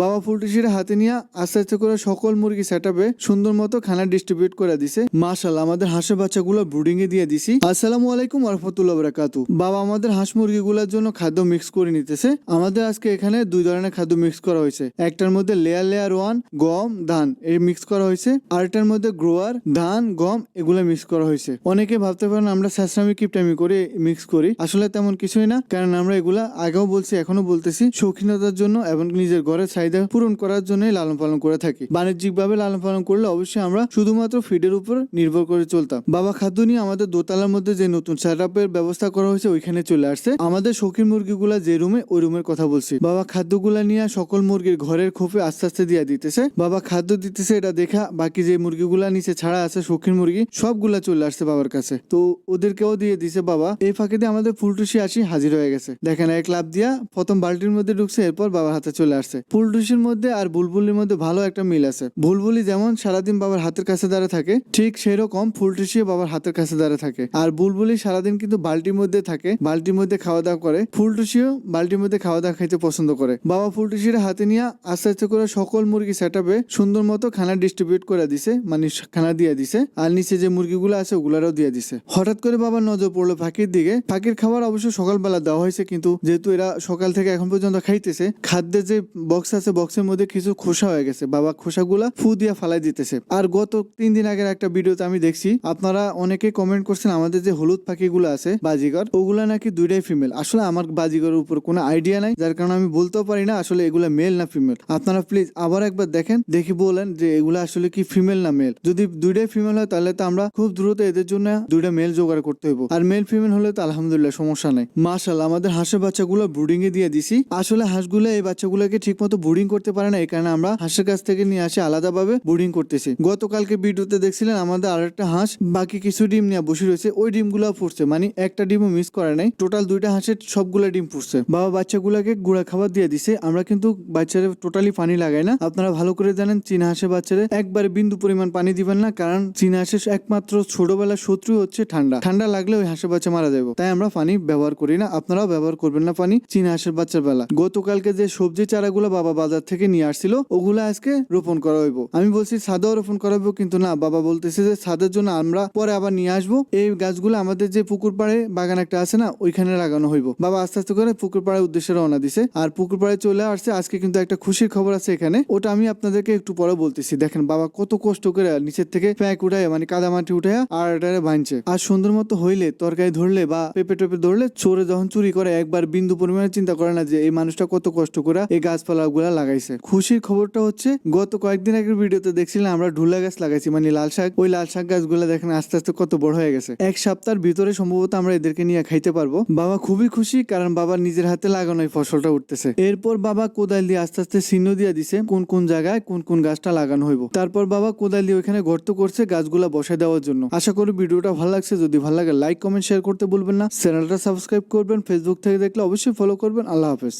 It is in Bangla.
বাবা ফুলটিসির হাতে নিয়ে আস্তে আস্তে করে সকল মুরগি সেট সুন্দর মতো খানা ডিস্ট্রিবিউট করে দিছে। মাশাল্লাহ আমাদের হাঁসের বাচ্চাগুলো ব্রুডিং এ দিয়ে দিছি। আসসালামু আলাইকুম রহমতুল্লাহ বারাকাতু বাবা আমাদের হাঁস মুরগিগুলোর জন্য খাদ্য মিক্স করে নিতেছে। আমাদের আজকে এখানে দুই ধরনের খাদ্য মিক্স করা হয়েছে। একটার মধ্যে লেয়ার লেয়ার ওয়ান গম, ধান, এই মিক্স করা হয়েছে। আরেকটার মধ্যে গ্রোয়ার ধান, গম, এগুলো মিক্স করা হয়েছে। অনেকে ভাবতে পারেন আমরা স্যাসরামি কিপটামি করে মিক্স করি। আসলে তেমন কিছুই না, কারণ আমরা এগুলা আগেও বলছি এখনও বলতেছি। শৌখিনতার জন্য এবং নিজের ঘরের চাহিদা পূরণ করার জন্যই লালন পালন করে থাকি। বাণিজ্যিক ভাবে লালন পালন করলে অবশ্যই আমরা শুধুমাত্র ফিডের উপর নির্ভর করে চলতাম। বাবা খাদ্য নিয়ে আমাদের দোতলার মধ্যে যে নতুন সেট ব্যবস্থা করা হয়েছে, ওইখানে চলে আসছে। আমাদের শৌখিন মুরগিগুলা যে রুমে, ওই রুমের কথা বলছি। বাবা খাদ্যগুলা নিয়ে সকল মুরগির ঘরের খোপে আস্তে আস্তে দিয়ে দিতেছে। বাবা খাদ্য দিতেছে, এটা দেখা বাকি যে মুরগিগুলা নিচে ছাড়া আছে, শৌখিন মুরগি, সবগুলা চলে আসছে বাবার কাছে। তো ওদেরকেও দিয়ে দিছে বাবা। এই ফাঁকে দিয়ে আমাদের ফুলটুসি আসি হাজির হয়ে গেছে। দেখেন, এক লাভ দিয়া প্রথম বালতির মধ্যে ঢুকছে, এরপর বাবার হাতে চলে আসছে। ফুলটুসির মধ্যে আর বুলবুলির মধ্যে ভালো একটা মিল আছে। বুলবুলি যেমন সারাদিন বাবার হাতের কাছে দাঁড়া থাকে, ঠিক সেই রকম ফুলটুসিও বাবার হাতের কাছে দাঁড়া থাকে। আর বুলবুলি সারাদিন কিন্তু বালতির মধ্যে থাকে, বালতির মধ্যে খাওয়া দাওয়া করে। ফুলটুসিও বালতির মধ্যে খাওয়া দাওয়া খাইতে পছন্দ করে। বাবা ফুলটুসির হাতে নিয়ে আস্তে আস্তে করে সকল মুরগি সেট সুন্দর মতো খানা ডিস্ট্রিবিউট করে দিছে মানে খানা দিয়ে দিছে। আর নিচে যে মুরগিগুলো আছে, ওগুলারও দিয়ে দিছে। হঠাৎ করে বাবার নজর পড়ল ফাঁকির দিকে। ফাঁকির খাবার অবশ্য সকালবেলা দেওয়া হয়েছে, কিন্তু যেহেতু এরা সকাল থেকে এখন পর্যন্ত খাইতেছে, খাদ্যের যে বক্স আছে বক্সের মধ্যে কিছু খোসা হয়ে গেছে। বাবা খোসাগুলা ফু দিয়ে ফালাই দিতেছে। আর গত তিন দিন আগের একটা ভিডিওতে আমি দেখছি, আপনারা অনেকে কমেন্ট করছেন আমাদের যে হলুদ পাখিগুলো আছে, বাজিগর, ওগুলা নাকি দুইটাই ফিমেল আসলে আমার বাজিগরের উপর কোনো আইডিয়া নাই, যার কারণে আমি বলতেও পারি না আসলে এগুলা মেল না ফিমেল আপনারা প্লিজ আবার একবার দেখেন, দেখি বলেন যে এগুলা আসলে কি ফিমেল না মেল যদি দুইটাই ফিমেল হয়, তাহলে তো আমরা খুব দ্রুত এদের জন্য দুইটা মেল জোগাড় করতে হইব। আর মেল ফিমেল হলে তো আলহামদুলিল্লাহ সমস্যা নাই। মাশাল আমাদের হাঁসের বাচ্চাগুলো ব্রুডিং এ দিয়ে দিছি। আসলে হাঁসগুলো এই বাচ্চাগুলোকে ঠিক মতো ব্রুডিং করতে পারে না, এই কারণে আমরা হাঁসের কাছ থেকে নিয়ে আসি আলাদাভাবে ব্রুডিং করতেছি। গতকালকে ভিডিওতে দেখছিলেন আমাদের আরেকটা হাঁস, বাকি কিছু ডিম নিয়ে বসে রয়েছে, ওই ডিমগুলো ফুটছে মানে একটা ডিমও মিস করে নাই। টোটাল দুইটা হাঁসের সবগুলো ডিম ফুটছে। বাবা বাচ্চাগুলোকে গুঁড়া খাবার দিয়ে দিছে, আমরা কিন্তু বাচ্চাদের টোটালি পানি লাগাই না। আপনারা ভালো করে জানেন, চীনা হাঁসের বাচ্চাদের একবারে বিন্দু পরিমাণ পানি দিবেন না, কারণ চীনা হাঁসের একমাত্র ছোটবেলার শত্রু হচ্ছে ঠান্ডা। ঠান্ডা লাগলে ওই হাঁসের বাচ্চা মারা যাবে। তাই আমরা পানি ব্যবহার করি না, আপনারাও ব্যবহার করবেন না পানি, চীনা হাঁসের বাচ্চার বেলা। গতকালকে যে সবজি চারাগুলো বাবা বাজার থেকে নিয়ে আসছিল, ওগুলো আজকে রোপণ করা হইব। আমি বলছি সাদাও রোপণ করাবো কিন্তু না, বাবা বলতেছে যে সাদের জন্য আমরা পরে আবার নিয়ে আসব। এই গাছগুলো আমাদের যে পুকুর পাড়ে বাগান একটা আছে না, ওইখানে লাগানো হইব। বাবা আস্তে আস্তে করে পুকুর পাড়ের উদ্দেশ্যে রওনা দিছে। আর পুকুর পাড়ে চলে আসছে, আজকে কিন্তু একটা খুশির খবর আছে এখানে। ওটা আমি আপনাদেরকে একটু পরে বলতেছি। দেখেন বাবা কত কষ্ট করে নিচের থেকে প্যাক উঠায় মানে কাদা মাটি উঠায় আর এটারে বাঁধছে আর সুন্দর মতো হইলে, তরকারি ধরলে বা পেঁপে টেপে ধরলে, চোরে যখন চুরি করে, একবার বিন্দু পরিমাণে চিন্তা করে না যে, এই মানুষটা কত কষ্ট করে এই গাছপালা গুলা লাগাইছে। খুশির খবরটা হচ্ছে, গত কয়েকদিন আগের ভিডিওতে দেখছিলাম আমরা ঢুলা গাছ লাগাইছি মানে লাল শাক, ওই লাল শাক গাছগুলো দেখেন আস্তে আস্তে কত বড় হয়ে গেছে। এক সপ্তাহের ভিতরে সম্ভবত আমরা এদেরকে নিয়ে খাইতে পারব। বাবা খুবই খুশি, কারণ বাবা নিজের হাতে লাগানো এই ফসলটা উঠতেছে। এরপর বাবা কোদাল দিয়ে আস্তে আস্তে চিহ্ন দিয়ে দিছে, কোন কোন জায়গায় কোন কোন গাছটা লাগানো হইব। তারপর বাবা কোদাল দিয়ে ওইখানে গর্ত করছে গাছগুলা বসে দেওয়ার জন্য। আশা করি ভিডিওটা ভালো লাগছে, যদি ভালো লাগে লাইক, কমেন্ট, শেয়ার করতে বলবেন না। চ্যানেলটা সাবস্ক্রাইব করবেন, ফেসবুক থেকে দেখলে অবশ্যই ফলো করবেন। আল্লাহ হাফেজ।